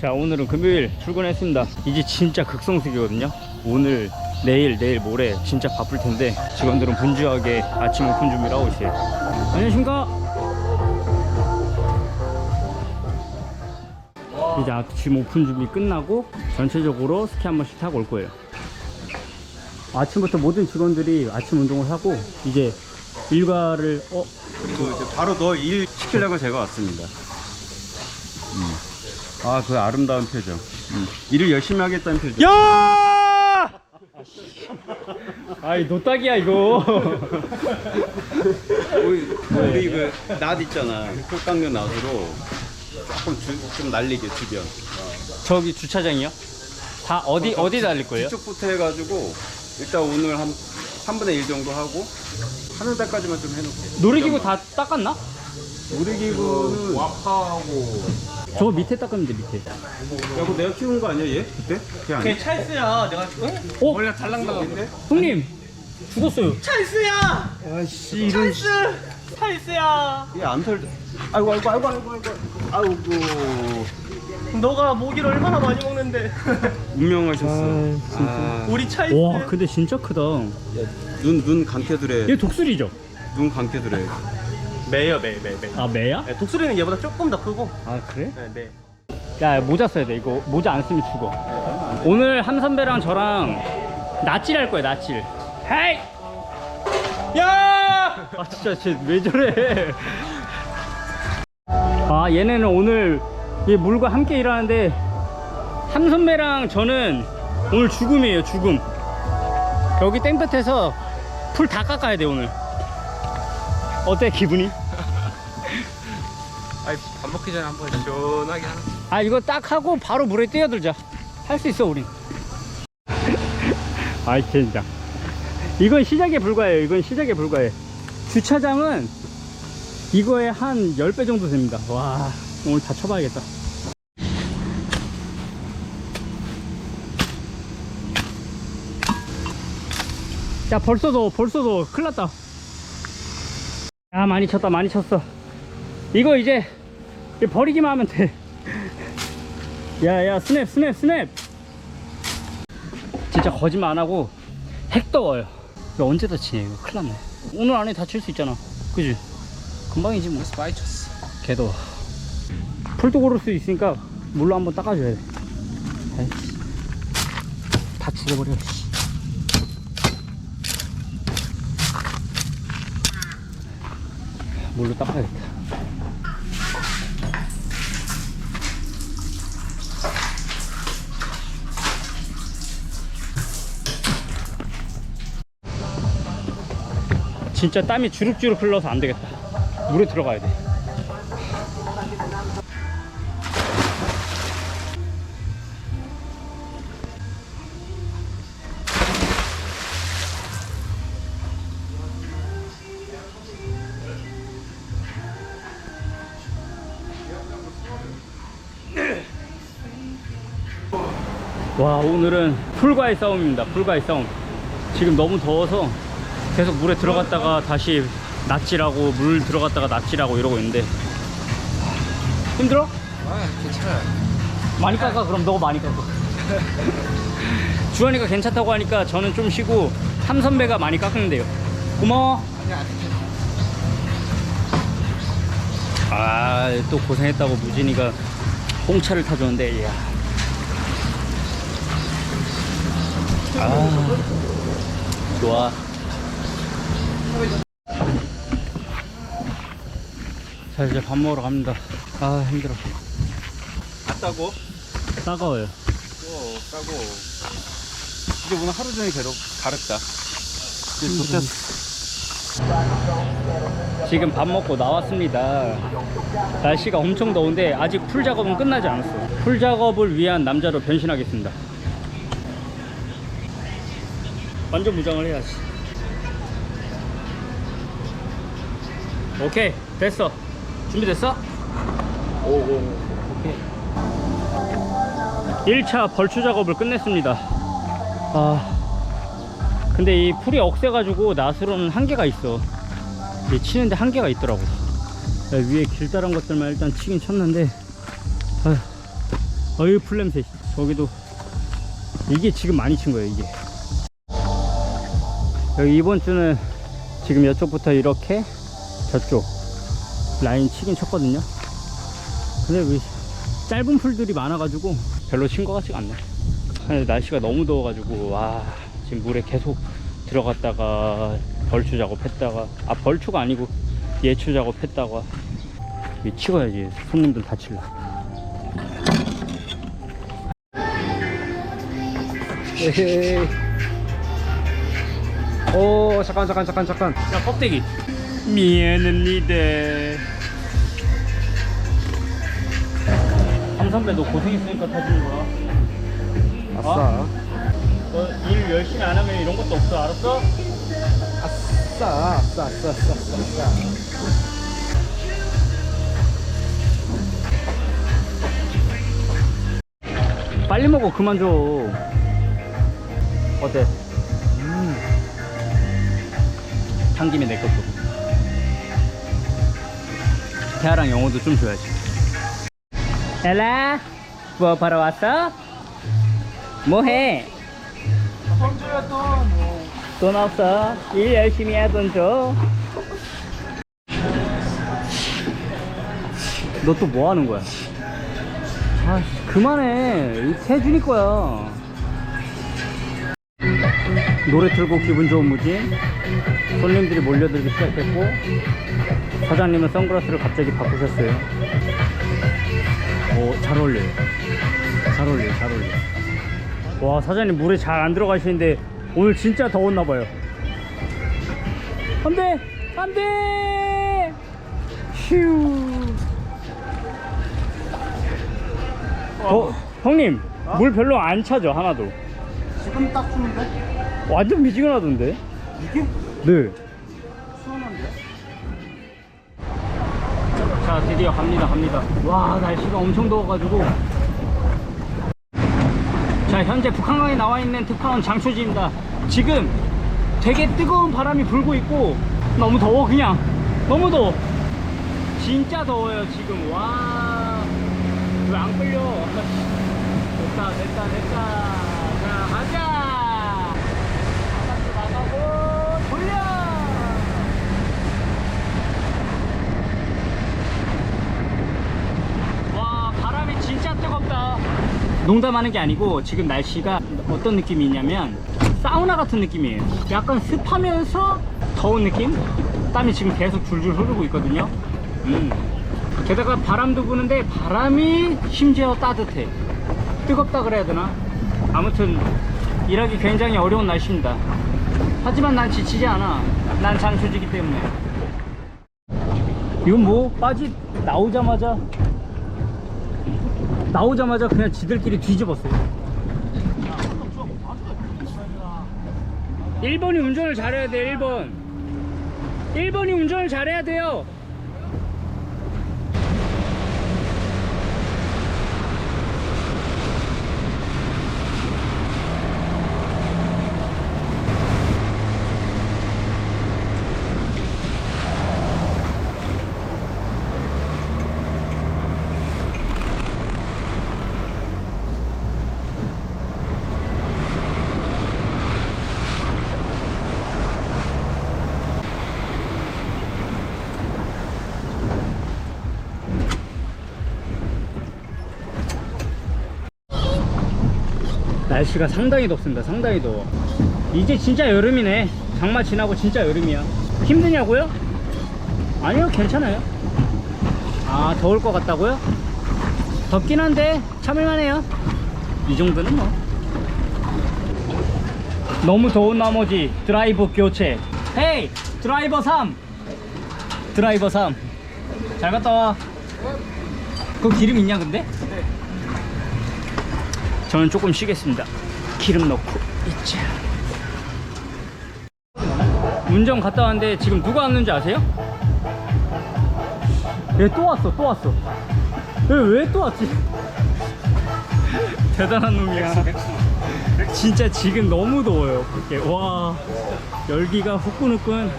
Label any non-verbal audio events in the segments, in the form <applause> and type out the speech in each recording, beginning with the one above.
자 오늘은 금요일 출근했습니다. 이제 진짜 극성수기거든요. 오늘 내일 내일 모레 진짜 바쁠 텐데 직원들은 분주하게 아침 오픈 준비를 하고 있어요. 안녕하십니까? 이제 아침 오픈 준비 끝나고 전체적으로 스키 한 번씩 타고 올 거예요. 아침부터 모든 직원들이 아침 운동을 하고 이제 일과를 어? 그리고 이제 바로 너 일 시키려고 제가 왔습니다. 아, 그 아름다운 표정. 음. 일을 열심히 하겠다는 표정. 야! 아이 노딱이야 이거. 우리, 우리 그낫 있잖아. 흙강변 낫으로 조금 주, 좀 날리게 주변. 저기 주차장이요? 다 어디 어디 달릴 거예요? 뒤쪽부터 해가지고 일단 오늘 한 3분의 1 정도 하고 하는 데까지만 좀 해놓게. 놀이기구 다 닦았나? 놀이기구는 저 밑에 닦으면 돼 밑에. 야, 그거 내가 키운 거 아니야 얘? 그때? 걔 아니야? 찰스야 내가 응? 어? 원래 달랑달랑인데? 형님 죽었어요. 찰스야 아씨 이런 찰스 찰스야 얘안 털. 아이고 아이고 아이고 아이고 아이고 아이고 너가 모기를 얼마나 많이 먹는데 <laughs> 운명하셨어. 아, 우리 찰스 와 근데 진짜 크다. 눈 눈 감겨두래. 얘 독수리죠? 눈 감겨두래. 매요 매 매 매 아 매야? 독수리는 얘보다 조금 더 크고 아 그래? 네, 매야 모자 써야 돼 이거 모자 안 쓰면 죽어. 오늘 함 선배랑 저랑 낯질 할 거야 낯질. 헤이! 야! 아 진짜 쟤왜 저래? 아 얘네는 오늘 얘 물과 함께 일하는데 함 선배랑 저는 오늘 죽음이에요 죽음. 여기 땡볕에서 풀 다 깎아야 돼 오늘. 어때 기분이? 밥 먹기 전에 한번 시원하게 하는 아 이거 딱 하고 바로 물에 뛰어들자. 할 수 있어 우린 <laughs> 아이 진짜 이건 시작에 불과해요. 이건 시작에 불과해. 주차장은 이거에 한 10배 정도 됩니다. 와 오늘 다 쳐봐야겠다. 야 벌써 도 벌써 도 큰일 났다. 아 많이 쳤다 많이 쳤어. 이거 이제 버리기만 하면 돼. 야야 스냅 스냅 스냅. 진짜 거짓말 안 하고 핵 이거 언제 다치냐 이거? 큰일 났네. 오늘 안에 다칠 수 있잖아. 그지? 금방이지 뭐 많이 쳤어. 개더워. 풀도 고를 수 있으니까 물로 한번 닦아줘야 돼. 아이씨. 다 죽어버려 씨. 물로 닦아야겠다 진짜 땀이 주룩주룩 흘러서 안 되겠다. 물에 들어가야 돼. 와 오늘은 풀과의 싸움입니다 풀과의 싸움 지금 너무 더워서 계속 물에 들어갔다가 다시 낯질하고 물 들어갔다가 낯질하고 이러고 있는데. 힘들어? 아 괜찮아요. 많이 깎아 그럼. 너가 많이 깎아. <laughs> 주환이가 괜찮다고 하니까 저는 좀 쉬고 삼 선배가 많이 깎는데요. 고마워. 아또 고생했다고 무진이가 홍차를 타줬는데 이야. 아 좋아 자 이제 밥 먹으러 갑니다 아 힘들어 갔다고? 따가워요 어, 싸고. 이제 오늘 하루 종일 괴롭 가렵다. 이제 좋댔어. 지금 밥 먹고 나왔습니다. 날씨가 엄청 더운데 아직 풀 작업은 끝나지 않았어요. 풀 작업을 위한 남자로 변신하겠습니다. 완전 무장을 해야지. 오케이, 됐어. 준비됐어? 오오. 오케이. 1차 벌초 작업을 끝냈습니다. 아. 근데 이 풀이 억세가지고 낫으로는 한계가 있어. 이 치는데 한계가 있더라고. 야, 위에 길다란 것들만 일단 치긴 쳤는데, 아휴, 어이 풀냄새 저기도 이게 지금 많이 친 거예요 이게 여기 이번 주는 지금 이쪽부터 이렇게 저쪽 라인 치긴 쳤거든요. 근데 왜 짧은 풀들이 많아가지고 별로 친 것 같지가 않네. 근데 날씨가 너무 더워가지고 와 지금 물에 계속 들어갔다가 벌추 작업했다가 아 벌추가 아니고 예추 작업했다가 이 치워야지. 손님들 다칠라. 에헤이. 오 잠깐 잠깐 잠깐 잠깐. 야 껍데기. 미안합니다 삼선배 너 고생했으니까 타주는 거야. 아싸. 너 일 열심히 안 하면 이런 것도 없어. 알았어? 아싸 아싸 아싸 아싸 아싸 빨리 먹어 그만 줘. 어때? 음. 한 김에 내 것도. 태아랑 영어도 좀 줘야지 엘라 뭐 바로 왔어? 뭐해? 돈 줘야 돈뭐 돈 없어 일 열심히 해 돈 줘. 너 또 뭐 하는 거야? 아 그만해 이 태준이 거야 노래 틀고 기분 좋은 무진 손님들이 몰려들기 시작했고 사장님은 선글라스를 갑자기 바꾸셨어요 오 잘 어울려요. 잘 어울려요 잘 어울려요. 와 사장님 물에 잘 안 들어가시는데 오늘 진짜 더웠나봐요. 안돼! 안돼! 휴. 어, 형님 물 별로 안 차죠 하나도? 지금 딱 추는데? 완전 미지근하던데? 이게? 네 자 드디어 갑니다 갑니다. 와 날씨가 엄청 더워가지고. 자 현재 북한강에 나와 있는 특파원 장초지입니다. 지금 되게 뜨거운 바람이 불고 있고 너무 더워 그냥. 너무 더워. 진짜 더워요 지금. 와. 왜 안 끌려? 됐다 됐다 됐다 자 가자 바깥으로 나가고 돌려 와 바람이 진짜 뜨겁다 농담하는 게 아니고 지금 날씨가 어떤 느낌이 있냐면 사우나 같은 느낌이에요 약간 습하면서 더운 느낌? 땀이 지금 계속 줄줄 흐르고 있거든요 음. 게다가 바람도 부는데 바람이 심지어 따뜻해 뜨겁다 그래야 되나? 아무튼 일하기 굉장히 어려운 날씨입니다 하지만 난 지치지 않아 난 장초지기 때문에 이건 뭐 빠지 나오자마자 나오자마자 그냥 지들끼리 뒤집었어요. 1번이 운전을 잘해야 돼 1번. 1번이 운전을 잘해야 돼요 날씨가 상당히 덥습니다. 상당히 더워. 이제 진짜 여름이네. 장마 지나고 진짜 여름이야. 힘드냐고요? 아니요 괜찮아요. 아 더울 것 같다고요? 덥긴 한데 참을만해요. 이 정도는 뭐. 너무 더운 나머지 드라이버 교체. 헤이 드라이버 3 드라이버 3잘 갔다 와. 그거 기름 있냐 근데? 저는 조금 쉬겠습니다. 기름 넣고 있자. 운전 갔다 왔는데 지금 누가 왔는지 아세요? 얘 또 왔어, 또 왔어. 왜 또 왔지? <laughs> 대단한 놈이야. 진짜 지금 너무 더워요. 그게 와 열기가 후끈후끈.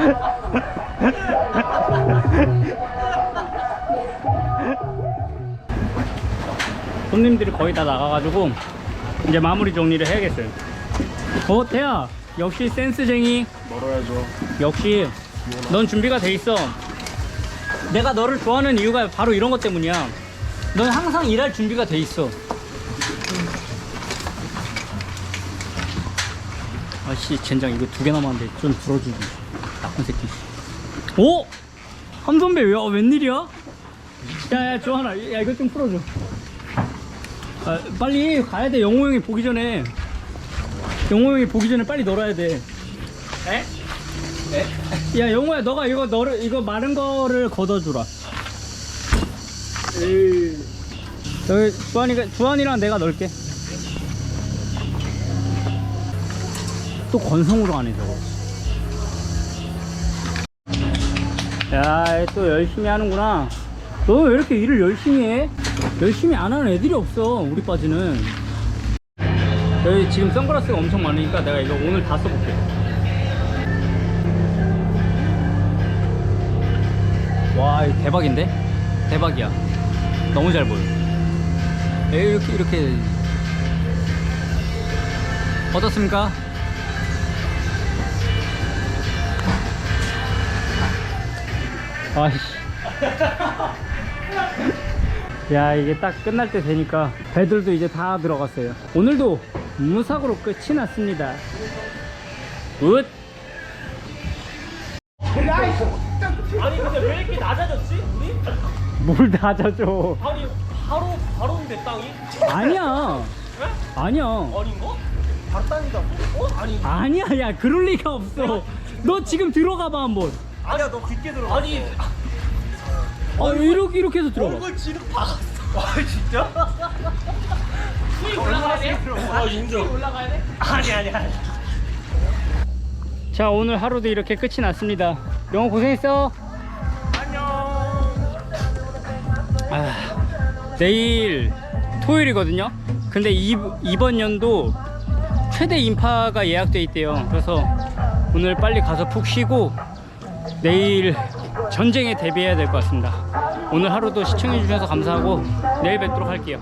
<laughs> 손님들이 거의 다 나가가지고 이제 마무리 정리를 해야겠어요. 어, 태야. 역시 센스쟁이. 멀어야죠. 역시 넌 준비가 돼 있어. 내가 너를 좋아하는 이유가 바로 이런 것 때문이야. 넌 항상 일할 준비가 돼 있어. 아씨 젠장 이거 두 개 남았는데 좀 들어주지. 나쁜 새끼. 오! 함선배 왜 웬일이야? 야 야 조하나 야 이거 좀 풀어줘. 아, 빨리 가야 돼 영호 형이 보기 전에. 영호 형이 보기 전에 빨리 널어야 돼. 야 영호야 너가 이거 너를 이거 마른 거를 걷어주라 여기 주한이가 주한이랑 내가 넣을게 또 건성으로 가네 저거 야 또 열심히 하는구나 너 왜 이렇게 일을 열심히 해? 열심히 안 하는 애들이 없어 우리 빠지는 여기 지금 선글라스가 엄청 많으니까 내가 이거 오늘 다 써볼게 와 이거 대박인데? 대박이야 너무 잘 보여 에이, 이렇게 이렇게 어떻습니까? 아이씨 야 이게 딱 끝날 때 되니까 배들도 이제 다 들어갔어요 오늘도 무사고로 끝이 났습니다 굿 아니 근데 왜 이렇게 낮아졌지? 우리? 뭘 낮아져 아니 바로 바로인데 땅이? 아니야 아니야 아닌가? 바로 땅이다고? 어? 아니 아니야 야 그럴 리가 없어 너 지금 들어가 봐 한번 아니야 너 깊게 들어 아니 아 이렇게 이렇게 해서 들어가? 얼굴 지름 박았어. 아 진짜? 수위 올라가야 돼? 아 인정. 올라가야 돼? 아니 아니 아니. 자 오늘 하루도 이렇게 끝이 났습니다. 영호 고생했어. 안녕. 아, 내일 토요일이거든요? 근데 이, 이번 연도 최대 인파가 예약돼 있대요. 그래서 오늘 빨리 가서 푹 쉬고 내일 전쟁에 대비해야 될 것 같습니다. 오늘 하루도 시청해 주셔서 감사하고 내일 뵙도록 할게요